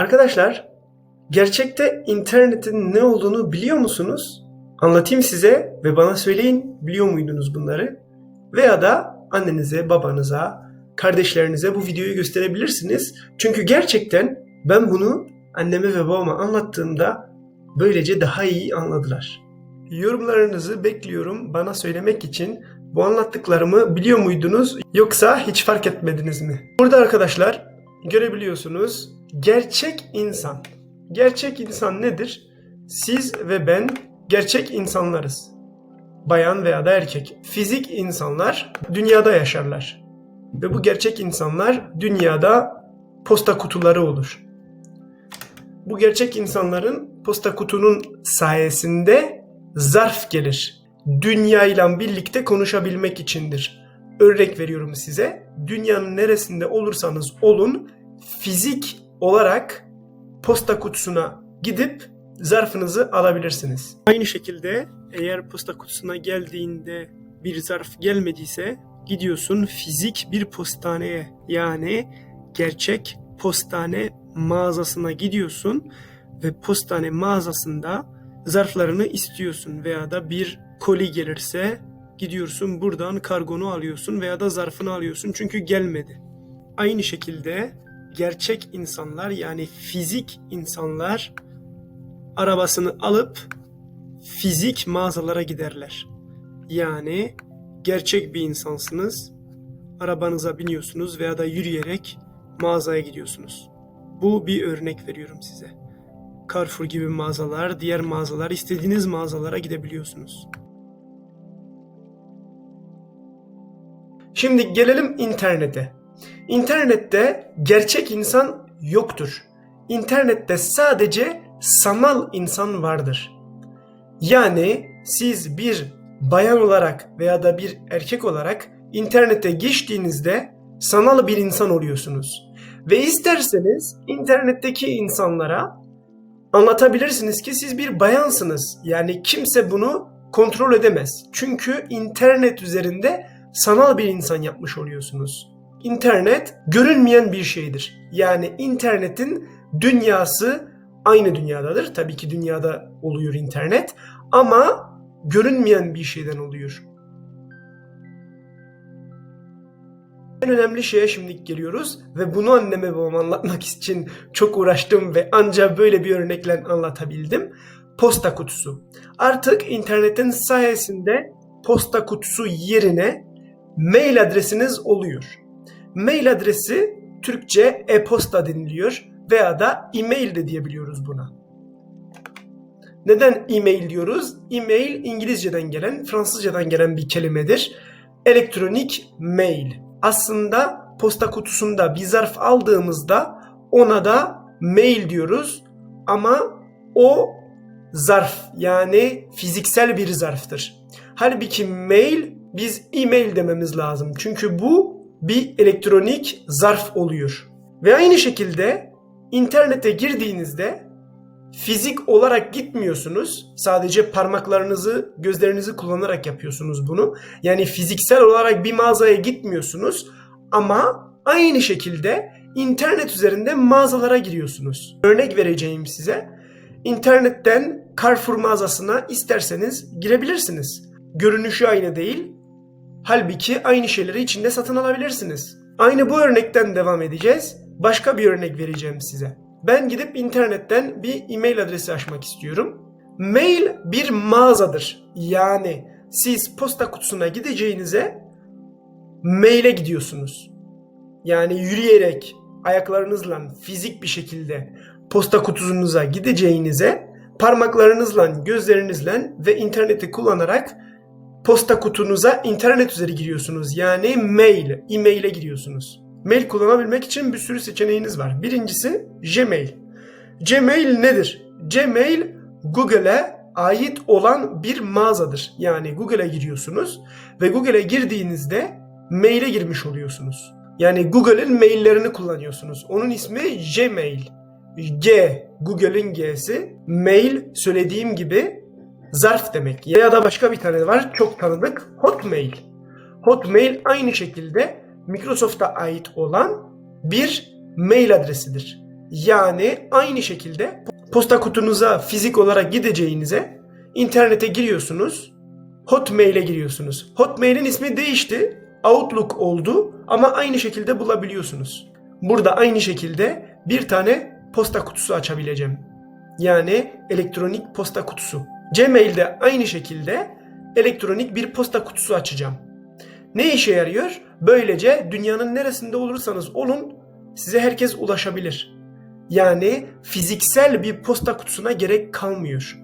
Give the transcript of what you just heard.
Arkadaşlar, gerçekte internetin ne olduğunu biliyor musunuz? Anlatayım size ve bana söyleyin biliyor muydunuz bunları? Veya da annenize, babanıza, kardeşlerinize bu videoyu gösterebilirsiniz. Çünkü gerçekten ben bunu anneme ve babama anlattığımda böylece daha iyi anladılar. Yorumlarınızı bekliyorum bana söylemek için. Bu anlattıklarımı biliyor muydunuz yoksa hiç fark etmediniz mi? Burada arkadaşlar görebiliyorsunuz gerçek insan. Gerçek insan nedir? Siz ve ben gerçek insanlarız. Bayan veya da erkek. Fizik insanlar dünyada yaşarlar. Ve bu gerçek insanlar dünyada posta kutuları olur. Bu gerçek insanların posta kutunun sayesinde zarf gelir. Dünya ile birlikte konuşabilmek içindir. Örnek veriyorum size. Dünyanın neresinde olursanız olun fizik olarak posta kutusuna gidip zarfınızı alabilirsiniz. Aynı şekilde eğer posta kutusuna geldiğinde bir zarf gelmediyse gidiyorsun fizik bir postaneye yani gerçek postane mağazasına gidiyorsun ve postane mağazasında zarflarını istiyorsun veya da bir koli gelirse gidiyorsun buradan kargonu alıyorsun veya da zarfını alıyorsun çünkü gelmedi. Aynı şekilde gerçek insanlar yani fizik insanlar arabasını alıp fizik mağazalara giderler. Yani gerçek bir insansınız. Arabanıza biniyorsunuz veya da yürüyerek mağazaya gidiyorsunuz. Bu bir örnek veriyorum size. Carrefour gibi mağazalar, diğer mağazalar, istediğiniz mağazalara gidebiliyorsunuz. Şimdi gelelim internete. İnternette gerçek insan yoktur. İnternette sadece sanal insan vardır. Yani siz bir bayan olarak veya da bir erkek olarak internete geçtiğinizde sanal bir insan oluyorsunuz. Ve isterseniz internetteki insanlara anlatabilirsiniz ki siz bir bayansınız. Yani kimse bunu kontrol edemez. Çünkü internet üzerinde sanal bir insan yapmış oluyorsunuz. İnternet görünmeyen bir şeydir. Yani internetin dünyası aynı dünyadadır. Tabii ki dünyada oluyor internet ama görünmeyen bir şeyden oluyor. En önemli şeye şimdi geliyoruz ve bunu anneme babama anlatmak için çok uğraştım ve ancak böyle bir örnekle anlatabildim. Posta kutusu. Artık internetin sayesinde posta kutusu yerine mail adresiniz oluyor. Mail adresi Türkçe e-posta deniliyor veya da e-mail de diyebiliyoruz buna. Neden e-mail diyoruz? E-mail İngilizceden gelen, Fransızcadan gelen bir kelimedir. Elektronik mail. Aslında posta kutusunda bir zarf aldığımızda ona da mail diyoruz ama o zarf yani fiziksel bir zarftır. Halbuki mail biz e-mail dememiz lazım. Çünkü bu bir elektronik zarf oluyor. Ve aynı şekilde internete girdiğinizde fizik olarak gitmiyorsunuz. Sadece parmaklarınızı, gözlerinizi kullanarak yapıyorsunuz bunu. Yani fiziksel olarak bir mağazaya gitmiyorsunuz ama aynı şekilde internet üzerinde mağazalara giriyorsunuz. Örnek vereceğim size. İnternetten Carrefour mağazasına isterseniz girebilirsiniz. Görünüşü aynı değil. Halbuki aynı şeyleri içinde satın alabilirsiniz. Aynı bu örnekten devam edeceğiz. Başka bir örnek vereceğim size. Ben gidip internetten bir e-mail adresi açmak istiyorum. Mail bir mağazadır. Yani siz posta kutusuna gideceğinize maile gidiyorsunuz. Yani yürüyerek ayaklarınızla fizik bir şekilde posta kutusunuza gideceğinize parmaklarınızla, gözlerinizle ve interneti kullanarak posta kutunuza internet üzeri giriyorsunuz. Yani mail, e-mail'e giriyorsunuz. Mail kullanabilmek için bir sürü seçeneğiniz var. Birincisi Gmail. Gmail nedir? Gmail Google'e ait olan bir mağazadır. Yani Google'a giriyorsunuz ve Google'a girdiğinizde maile girmiş oluyorsunuz. Yani Google'ın maillerini kullanıyorsunuz. Onun ismi Gmail. G, Google'ın G'si. Mail söylediğim gibi zarf demek. Ya da başka bir tane var çok tanıdık Hotmail. Hotmail aynı şekilde Microsoft'a ait olan bir mail adresidir. Yani aynı şekilde posta kutunuza fizik olarak gideceğinize internete giriyorsunuz. Hotmail'e giriyorsunuz. Hotmail'in ismi değişti. Outlook oldu ama aynı şekilde bulabiliyorsunuz. Burada aynı şekilde bir tane posta kutusu açabileceğim. Yani elektronik posta kutusu. Gmail'de aynı şekilde elektronik bir posta kutusu açacağım. Ne işe yarıyor? Böylece dünyanın neresinde olursanız olun size herkes ulaşabilir. Yani fiziksel bir posta kutusuna gerek kalmıyor.